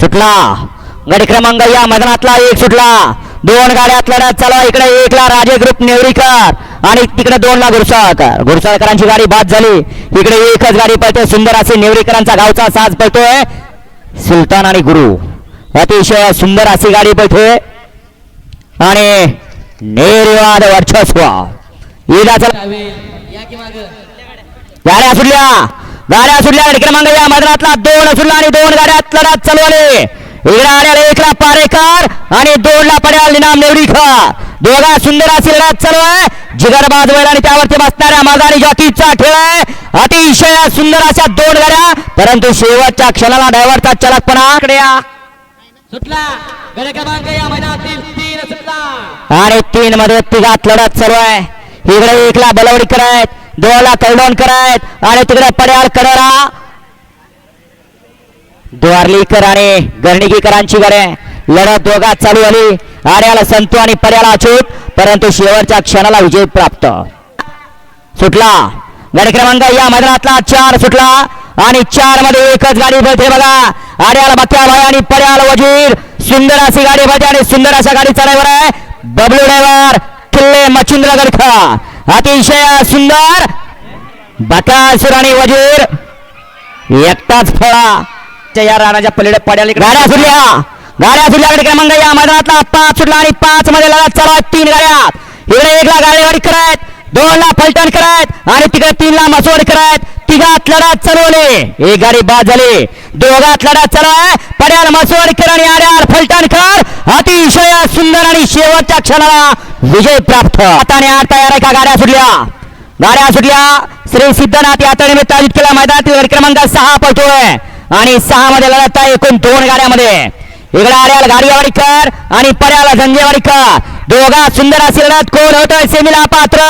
सुटला. गडी क्रमांक या मैदानातला एक सुटला. दोन गाड्यात लढत चालू. आहे. इकडे एकला राजे ग्रुप नेवरीकर. आणि तिकडे दोन ला गुरसाळकर गुरसाळकरांची गाडी बाद झाली. इकडे एकच गाडी पळते. सुंदर असे नेवरीकरांचा गावचा साज पळतोय. सुलतान आणि गुरु. अतिशय सुंदर अशी गाडी पळतोय आणि निर्वाद वर्चस्व. चला. गाड्या सुटल्या. गाड्या सुटल्या क्रमांक या मैदानातला दोन सुटला आणि दोन गाड्यात लढत चालू आले इकडे आल्याला एकला पारेकर आणि दोन ला पड्याल निनाम नेवरीकर दोघा सुंदर अशी लढत चालू आहे. जिगरबाज बैल आणि त्यावरती बसणाऱ्या मागारी जॉकीचा खेळ आहे. अतिशय सुंदर अशा दोन गाड्या परंतु शेवटच्या क्षणाला ड्रायव्हरचा चलकपणा. सुटला. क्रमांक या मैदानातील तीन सुटला. आणि तीन मध्ये तिघात लढत चालू आहे. इकडे एकला बलवडी करायत दोहाला कलडोन करायत आणि तिकडे पड्याल कडरा द्वारलीकर आणि गर्णिकीकरांची गडे लढत दोघात चालू झाली. आर्याला संतू आणि पर्याला अचूक परंतु शेवटच्या क्षणाला विजय प्राप्त. सुटला. गाडी क्रमांक या मैदानातला चार सुटला आणि चारमध्ये एकच गाडी भरते बघा. आर्याला बक्या भाई आणि पर्याल वजीर. सुंदर अशी गाडी पळते आणि सुंदर अशा गाडी ड्रायव्हर आहे बबलू ड्रायव्हर किल्ले मच्छिंद्र गडखा अतिशय सुंदर बकासूर आणि वजीर एकटाच फळा. या राणाच्या पलीकडे पड्याला गाड्या सुटल्या. गाड्या सुटल्या गाडी क्रमांक या मैदानातला. पाच सुटला आणि पाच मध्ये लढत चालू तीन गाड्यात इकडे एकला गाडीवाडी करायत दोन ला फलटण करायत आणि तिकडे तीन ला करायत. तिघात लढत चालवले. एक गाडी बाद झाली. दोघात लढत चालवाय आहे पड्याल मसवडकर आणि फलटण फलटणकर अतिशय सुंदर आणि शेवटच्या क्षणाला विजय प्राप्त. हाताने आणि आठ तयार आहे का? गाड्या सुटल्या. गाड्या सुटल्या. श्री सिद्धनाथ यात्रा निमित्त आयोजित केला मैदानातील क्रमांक सहा पळतोय. आणि सहा मध्ये लढत आहे एकूण दोन गाड्यामध्ये. इकडे आर्याला गाडीवाडीकर आणि पर्याला संजयवाडीकर दोघा सुंदर अशी लढत कोण होतोय सेमीला पात्र.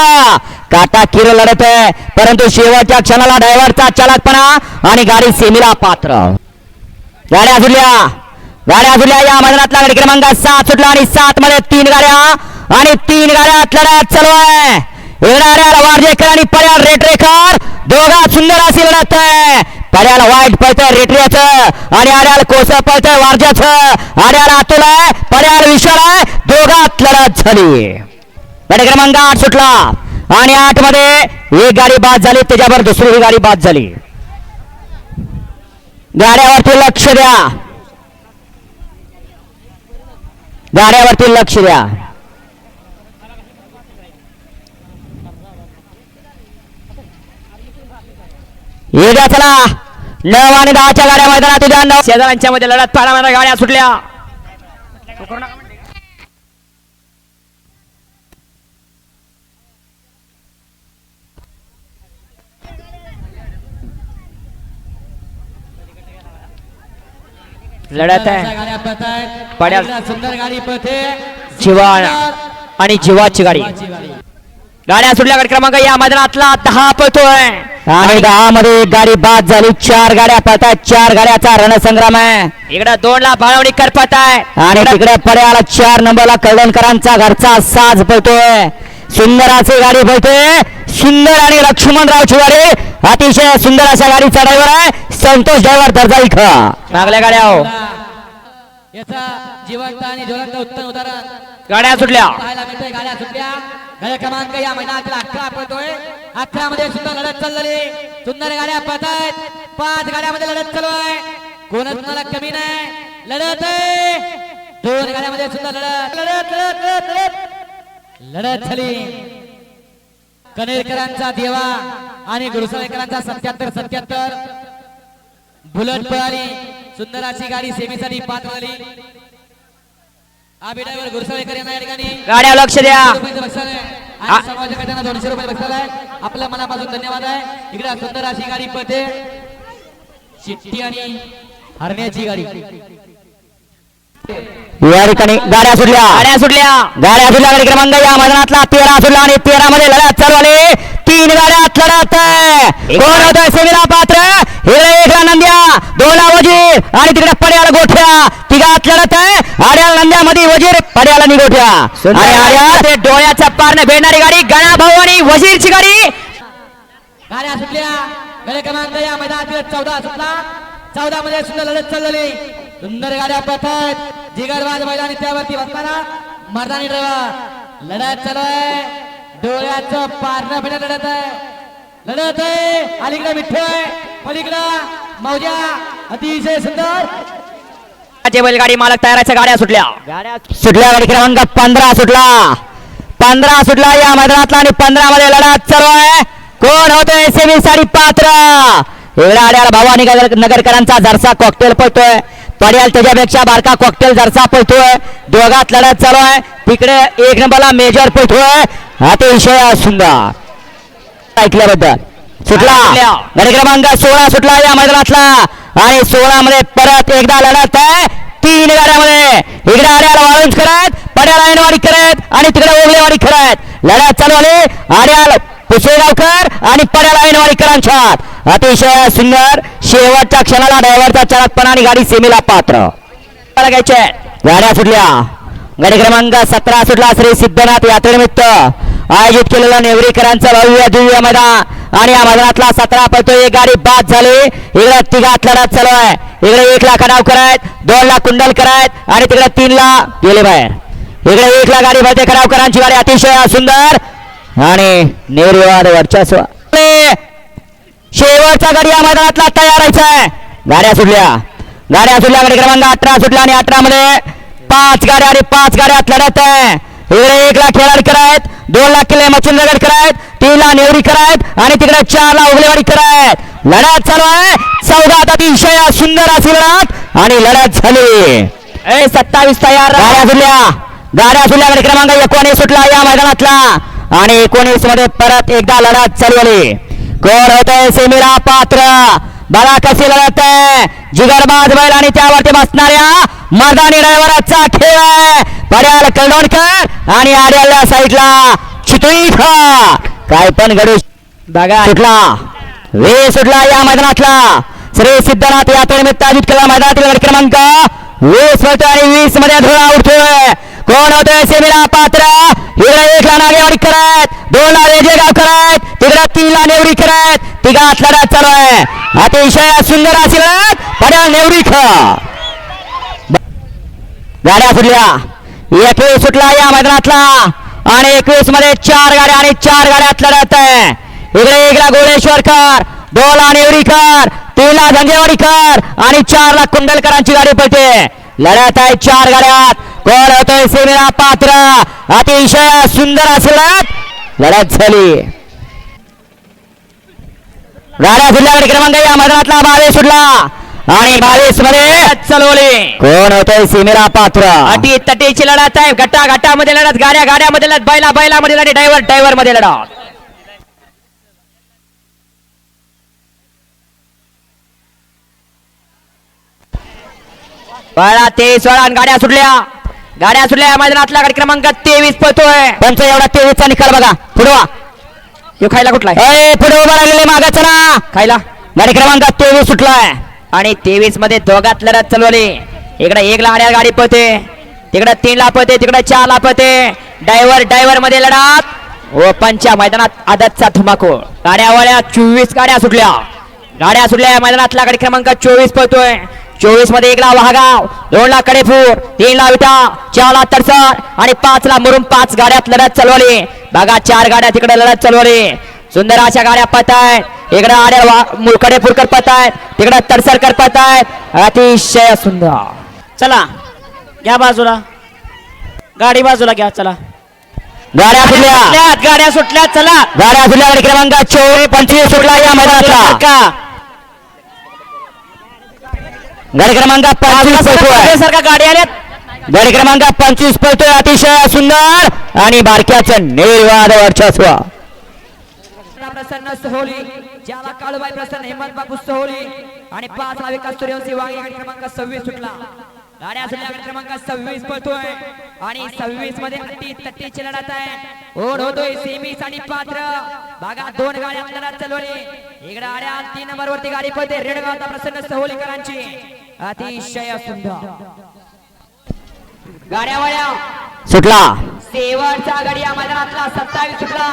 काटा किर लढत आहे परंतु शेवटच्या क्षणाला ड्रायव्हरचा चालकपणा आणि गाडी सेमीला पात्र. गाड्या झुल्या गाड्या झुल्या या मैदानातला गाडी क्रमांक सात सुटला आणि सात मध्ये तीन गाड्या आणि तीन गाड्यात लढत चालू आहे येणाऱ्या वारजेकर आणि पर्याल रेटरेकर दोघा सुंदर अशी लढत आहे. पर्याल वाईट पळतंय रेटरेचं आणि आड्याल कोस पळतंय वारज्याचं आड्याला अतुल आहे पर्याल विशाल आहे दोघात लढत झाली. गाडी क्रमांक आठ सुटला आणि आठमध्ये एक गाडी बाद झाली त्याच्यावर दुसरी ही गाडी बाद झाली. गाड्यावरती लक्ष द्या. गाड्यावरती लक्ष द्या. ये द्या चला. नऊ आणि दहाच्या गाड्या मैदानात उद्या नऊ शेजाऱ्यांच्या मध्ये लढत पाण्यामध्ये गाड्या सुटल्या. लढत आहे. पड्या- सुंदर गाडी पळते जीवा आणि जीवाची गाडी. गाड्या सुटल्या गाडी क्रमांक या मैदानातला दहा पळतोय. आणि दहा मध्ये एक गाडी बाद झाली. चार गाड्या पळतायत. चार गाड्याचा रणसंग्राम आहे. इकडे दोन ला बाळवणी कर पळताय आणि तिकडे पर्याला चार नंबरला कळवणकरांचा घरचा साज पळतोय. सुंदर अशी गाडी पळतोय. सुंदर आणि लक्ष्मणरावची गाडी अतिशय सुंदर अशा गाडीचा ड्रायव्हर आहे. संतोष ड्रायव्हर दर्जा इथं. मागल्या गाड्या हो. याचा जिवंत आणि ज्वलंत उत्तम उदाहरण. गाड्या सुटल्या. पाहायला मिळतोय गाड्या सुटल्या. गाड्या क्रमांक या मैदानातील अकरा पळतोय अकरा मध्ये सुंदर लढत चाललेली. सुंदर गाड्या पळतायत. पाच गाड्यामध्ये लढत चालू आहे कोणच मला कमी नाही. लढत आहे. दोन गाड्यामध्ये सुंदर लढत. लढत लढत लढत लढत. लढत झाली. कनेरकरांचा देवा आणि गुरुसाळेकरांचा सत्याहत्तर सत्याहत्तर. बुलेट पळाली. सुंदर अशी गाडी सेमीसाठी पात्र झाली आबी ड्रायव्हर गुरुसाळेकर यांना या ठिकाणी. गाड्या लक्ष द्या. आणि त्यांना दोनशे रुपये बक्षीस आहे. आपल्या मनापासून धन्यवाद आहे. इकडे सुंदर अशी गाडी पळते. चिठ्ठी आणि हरण्याची गाडी. या ठिकाणी गाड्या सुटल्या. गाड्या सुटल्या. गाड्या सुटल्या गाडी क्रमांक या. मैदानातला तेरा सुटला आणि तेरा मध्ये लढत चालू आली तीन गाड्यात लढत. कोण होतोय? सेमीला पात्र इकडे एकला नंद्या दोनला वजीर आणि तिकडे पड्याला गोठ्या. तिघात लढत आहे. आड्याला नंद्यामध्ये वजीर पड्याला निगोठ्या आणि आड्या ते डोळ्याच्या पारने भेटणारी गाडी गणा भाऊ आणि वजीरची गाडी. गाड्या सुटल्या. गळे क्रमांक या मैदानातील चौदा सुटला. चौदा मध्ये सुंदर लढत चाललेली. सुंदर गाड्या पथक जिगरबाज मैदानी त्यावरती बसताना मर्दानी ड्रायव्हर लढत चालू आहे. डोळ्याचं पारणं फिरत लढत आहे. लढत आहे. अलीकडे मिठ्ठू आहे. पलीकडं मौजा. अतिशय सुंदर. जे बैलगाडी मालक तयाराच्या गाड्या सुटल्या. गाड्या सुटल्या गाडी क्रमांक पंधरा सुटला. पंधरा सुटला या मैदानातला आणि पंधरा मध्ये लढत चालू आहे. कोण होतोय सेमी साडी पात्र. एवढ्या भवानी नगर- नगरकरांचा जरसा कॉकटेल पळतोय. पडेल त्याच्यापेक्षा बारका कॉकटेल जरसा पळतोय. दोघात लढत चालू आहे. तिकडे एक नंबरला मेजर पळतोय. अतिशय सुंदर. ऐकल्याबद्दल. सुटला. गाडी क्रमांक सोळा सुटला या मैदानातला. आणि सोळा मध्ये परत एकदा लढत आहे. तीन गाड्यामध्ये इकडे आर्याला वाळून करत पड्याला ऐनवाडी करत आणि तिकडे ओगलेवाडी करत लढत चालू आली आर्याल पुसेगावकर आणि पड्याला ऐनवाडी अतिशय सुंदर. शेवटच्या क्षणाला ड्रायव्हरचा चरकपणा आणि गाडी सेमीला पात्र. घ्यायचे गाड्या सुटल्या. गाडी क्रमांक सतरा सुटला श्री सिद्धनाथ यात्रेनिमित्त. आयोजित केलेला नेवरीकरांचा भव्य दिव्य मैदान आणि या मैदानातला सतरा पैतो एक गाडी बाद झाली. इकडे तिघात लढत चालू आहे. इकडे एक लाख डाव करायत दोन लाख कुंडल करायत आणि तिकडे तीन ला गेले बाहेर. इकडे एक लाख गाडी भरते खडावकरांची गाडी अतिशय सुंदर. आणि निर्विवाद वर्चस्व. शेवटचा गाडी या मैदानातला तयार आहे. गाड्या सुटल्या. गाड्या सुटल्या गाडी क्रमांक अठरा सुटल्या आणि अठरा मध्ये पाच गाड्या आणि पाच गाड्या लढत आहे. इकडे एक लाख खेळाडू करायत दोन लाख किल्ले मच्छिंद्रगड करायत तीन ला नेवरी करायत आणि तिकडे चार ला उगलेवाडी करायत. लढत चालू आहे. चौदा अतिशय सुंदर अशी लढत आणि लढत झाली. ए सत्तावीस तयार गाड्या सुटल्या. गाड्या सुटल्या. गाडी क्रमांक एकोणीस सुटला या मैदानातला. आणि एकोणीसमध्ये परत एकदा लढत चालू आली कोण होत आहे सेमीरा पात्र. बघा कशी लढत आहे. जिगरबाज बैल आणि त्यावरती बसणाऱ्या मर्दानी ड्रायव्हराचा खेळ आहे. पड्याल कळवणकर आणि आड्याला साईडला चितळी काय पण घडू बघा. सुटला. वे सुटला या मैदानातला. श्री सिद्धनाथ यात्रेनिमित्त आयोजित केलेला मैदानातील क्रमांक. वीस आणि वीसमध्ये धुळा उठतोय. कोण होतोय सेमीला पात्र. इकडे एकला नागेवाडी करत दोन ला वेगवेगाव करत तिकडे तीन ला नेवरी करत तिघात लढत चालू आहे. अतिशय सुंदर असेल. पड्या नेवरी नेवरी गाड्या सुटल्या एकवीस सुटला या मैदानातला. आणि एकवीसमध्ये चार गाड्या आणि चार गाड्यात लढत आहे. इकडे एकला गोळेश्वरकर दोन ला नेवरीकर तीन ला धंगेवाडीकर आणि चार ला कुंडलकरांची गाडी पडते लढत आहे चार गाड्यात. कोण होतोय सेमीला पात्र? अतिशय सुंदर अशी लढत झाली. गाड्या गाडी क्रमांक या मैदानातला बावीस सुटला आणि बावीसमध्ये चालवले कोण होतोय सीमेला पात्र? अटी तटीची लढत आहे. गटा गटामध्ये लढत गाड्या गाड्यामध्ये लढत बैला बैलामध्ये लढत ड्रायव्हर ड्रायव्हरमध्ये लढत बाळा तेवीस वेळा गाड्या सुटल्या. गाड्या सुटल्या मैदानातला गाडी क्रमांक तेवीस पळतोय. पंच एवढा तेवीसचा निकाल बघा. पुढवा यो खायला कुठला पुढे उभा राहिलेले मागा चला खायला? गाडी क्रमांक तेवीस सुटलाय. आणि तेवीसमध्ये दोघात लढत चालवली. इकडे एक लाड्या गाडी पळते. तिकडे तीन ला पळते तिकडे चार ला पळते. ड्रायव्हर ड्रायव्हरमध्ये लढत. ओपनच्या मैदानात आदतचा धुमाकूळ. गाड्या वळ्या चोवीस गाड्या सुटल्या. गाड्या सुटल्या मैदानातला गाडी क्रमांक चोवीस पळतोय. चोवीसमध्ये एक ला वाघाव दोन ला कडेपूर तीन ला विटा चार ला तरसर आणि पाच ला मुरुम पाच गाड्यात लढत चालवली. बघा चार गाड्या तिकडे लढत चालवली. सुंदर अशा गाड्या पळतायत इकडे आड्या कडेपूरकर पळतायत तिकडे तरसरकर पळतायत अतिशय सुंदर. चला घ्या बाजूला. गाडी बाजूला घ्या चला. गाड्या सुटल्या. सुटल्यात, गाड्या सुटल्या चला. गाड्या सुटल्या क्रमांक चोवीस पंचवीस सुटला या मैदानातला. गाडी क्रमांक पंचवीस पळतोय. सारखा गाडी आल्यात गाडी क्रमांक पंचवीस पळतोय अतिशय सुंदर आणि बारक्याचं निर्वाद वर्चस्व. प्रसन्न सोहली ज्याला काळूबाई प्रसन्न हेमंत बापू सोहली आणि पाच ला विकास सूर्यवंशी वाघ गाडी क्रमांक सव्वीस सुटला. गाड्या सुटल्या क्रमांक सव्वीस पळतोय आणि सव्वीसमध्ये अटी तट्टीची लढत आहे. ओढ होतोय सेमीस आणि पात्र. भागा दोन गाड्या लढत चालवली. तीन नंबर वरती गाडी पळते. रेडगावचा प्रसन्न सोहलीकरांची. अतिशय सुंदर. गाड्या वाड्या सुटला. शेवटचा गाडी या मैदानातला सत्तावीस सुटला.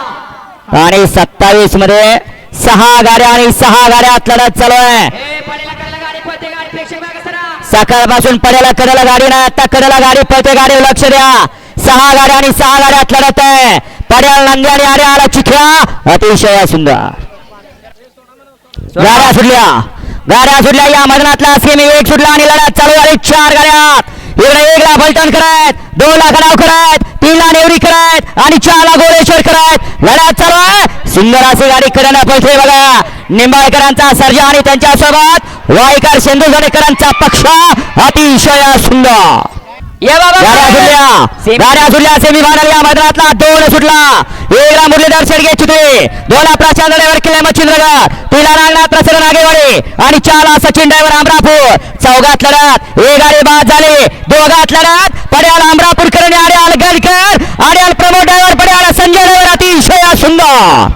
आणि सत्तावीसमध्ये सहा गाड्या आणि सहा गाड्यात लढत चालू आहे. हे पडेला कडला गाडी पळते गाडी प्रेक्षक मागे सरा सकाळपासून पड्याला कडेला गाडी नाही आता कडेला गाडी पळते गाडी लक्ष द्या. सहा गाड्या आणि सहा गाड्यात लढत आहे. पड्याला नांदी आणि आरे आला चिखला. अतिशय सुंदर. गाड्या सुटल्या. गाड्या सुटल्या या मैदानातला सेमी एक सुटला आणि लढत चालू झाली. चार गाड्यात इकडे एकला फलटण दोनला दोन लाख तीनला तीन ला नेवरी करायत आणि चार ला गोळेश्वर करत लढत चालू आहे. सुंदर अशी गाडी कडनं पळते बघा. निंबाळकरांचा सर्जा आणि त्यांच्यासोबत वाईकर पक्ष अतिशय सुंदर. या बाबा. गाड्या सुटल्या. गाड्या सुटल्या. सेमी फायनल या मैदानातला दोन सुटला. एकला मुरलीधर शेडगे चित्रे दोनला प्रशांत ड्रायव्हर किल्ले मच्छिंद्रगड. तिला नागनाथ प्रसन्न नागेवाडी. आणि चारला सचिन ड्रायव्हर अमरापूर चौघात लढत. एक गाडी बाद झाली. दोघात लढत. पड्याल अमरापूरकर आणि आड्याल गडकर. आड्याल प्रमोद ड्रायव्हर पड्याल संजय ड्रायव्हर. अतिशय सुंदर.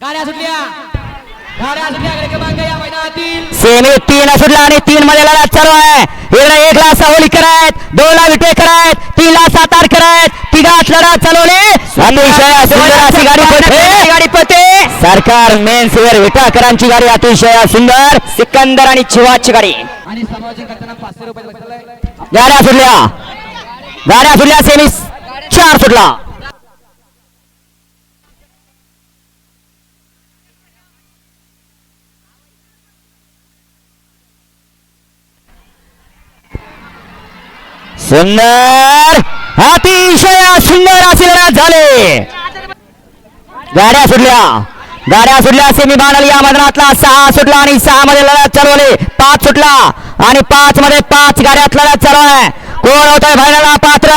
गाड्या सुटल्या. सेमी तीन सुटला आणि तीन मध्ये लढत चालू आहे. इकडे एक ला सावली करत दोन ला विटे करत तीन ला सातार करत तिघात लढत चालवली. अतिशय सुंदर अशी गाडी पळते गाडी पळते सरकार मेन सिव्हर विटाकरांची गाडी अतिशय सुंदर. सिकंदर आणि चिवाची गाडी. गाड्या सुटल्या. गाड्या सुटल्या सेमी चार सुटला. सुंदर! अतिशय सुंदर असे लढत झाले. गाड्या सुटल्या. गाड्या सुटल्या सेमी फायनल या मैदानातला सहा सुटला आणि सहा मध्ये लढत चालवली. पाच सुटला आणि पाच मध्ये पाच गाड्यात लढत चालू आहे कोण होत आहे फायनलला पात्र?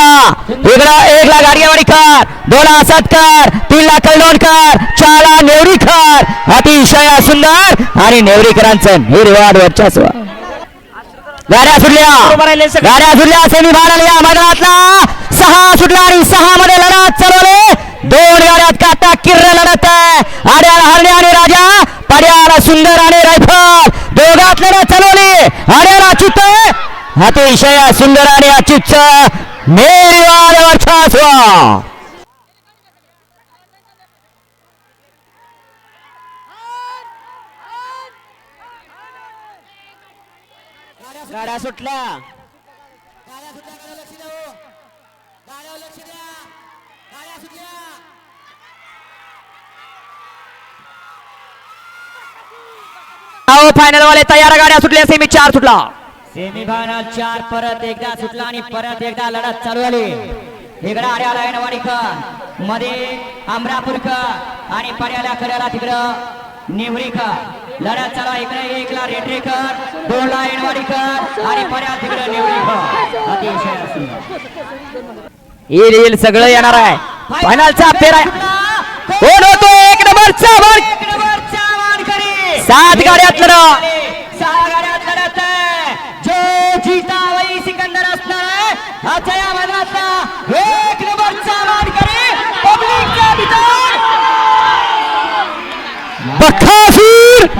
इकडं एक ला गाडगेवाडीकर दोन ला तीनला तीन ला कलडोणकर चार ला नेवरीकर. अतिशय सुंदर आणि नेवरीकरांचं निर्वाद वर्चस्व. गाड्या सुटल्या. गाड्या सुटल्या सेमी फायनल या मैदानातला. सहा सुटला आणि सहा मध्ये लढत चालवले. दोन गाड्यात काटा किर्र लढत आहे. आड्याला हरणे आणि राजा पड्याला सुंदर आणि रायफल. दोघात लढत चालवली. आड्याला अच्युत अतिशय सुंदर आणि अच्युत निर्वाद वर्चस्व गाड्या सुटल्या. गाड्या सुटल्या गाड्या लक्ष द्या हो. गाड्यावर लक्ष द्या. गाड्या सुटल्या. अहो फायनल वाले तयार गाड्या सुटल्या सेमी चार सुटला. सेमी फायनल चार परत एकदा सुटला आणि परत एकदा लढत चालू झाली. इकडं आड्याला येणवाडीकरमध्ये अमरापूरकर आणि पर्याला कड्याला तिकडं निवरीकर. लढ्यात चला इकडे एकला रेटरेकर दोनला येणवाडीकर आणि पर्याय तिकडे निवडीकर हो. अतिशय येईल येईल सगळं येणार आहे. फायनलचा फेरा कोण होतो? एक नंबरचा वर सात गाड्यात लढा सहा गाड्यात लढत जो जीता वही सिकंदर असणार आहे. अच्छा या मनातला एक नंबरचा वारकरी पब्लिकच्या भीतर बखासी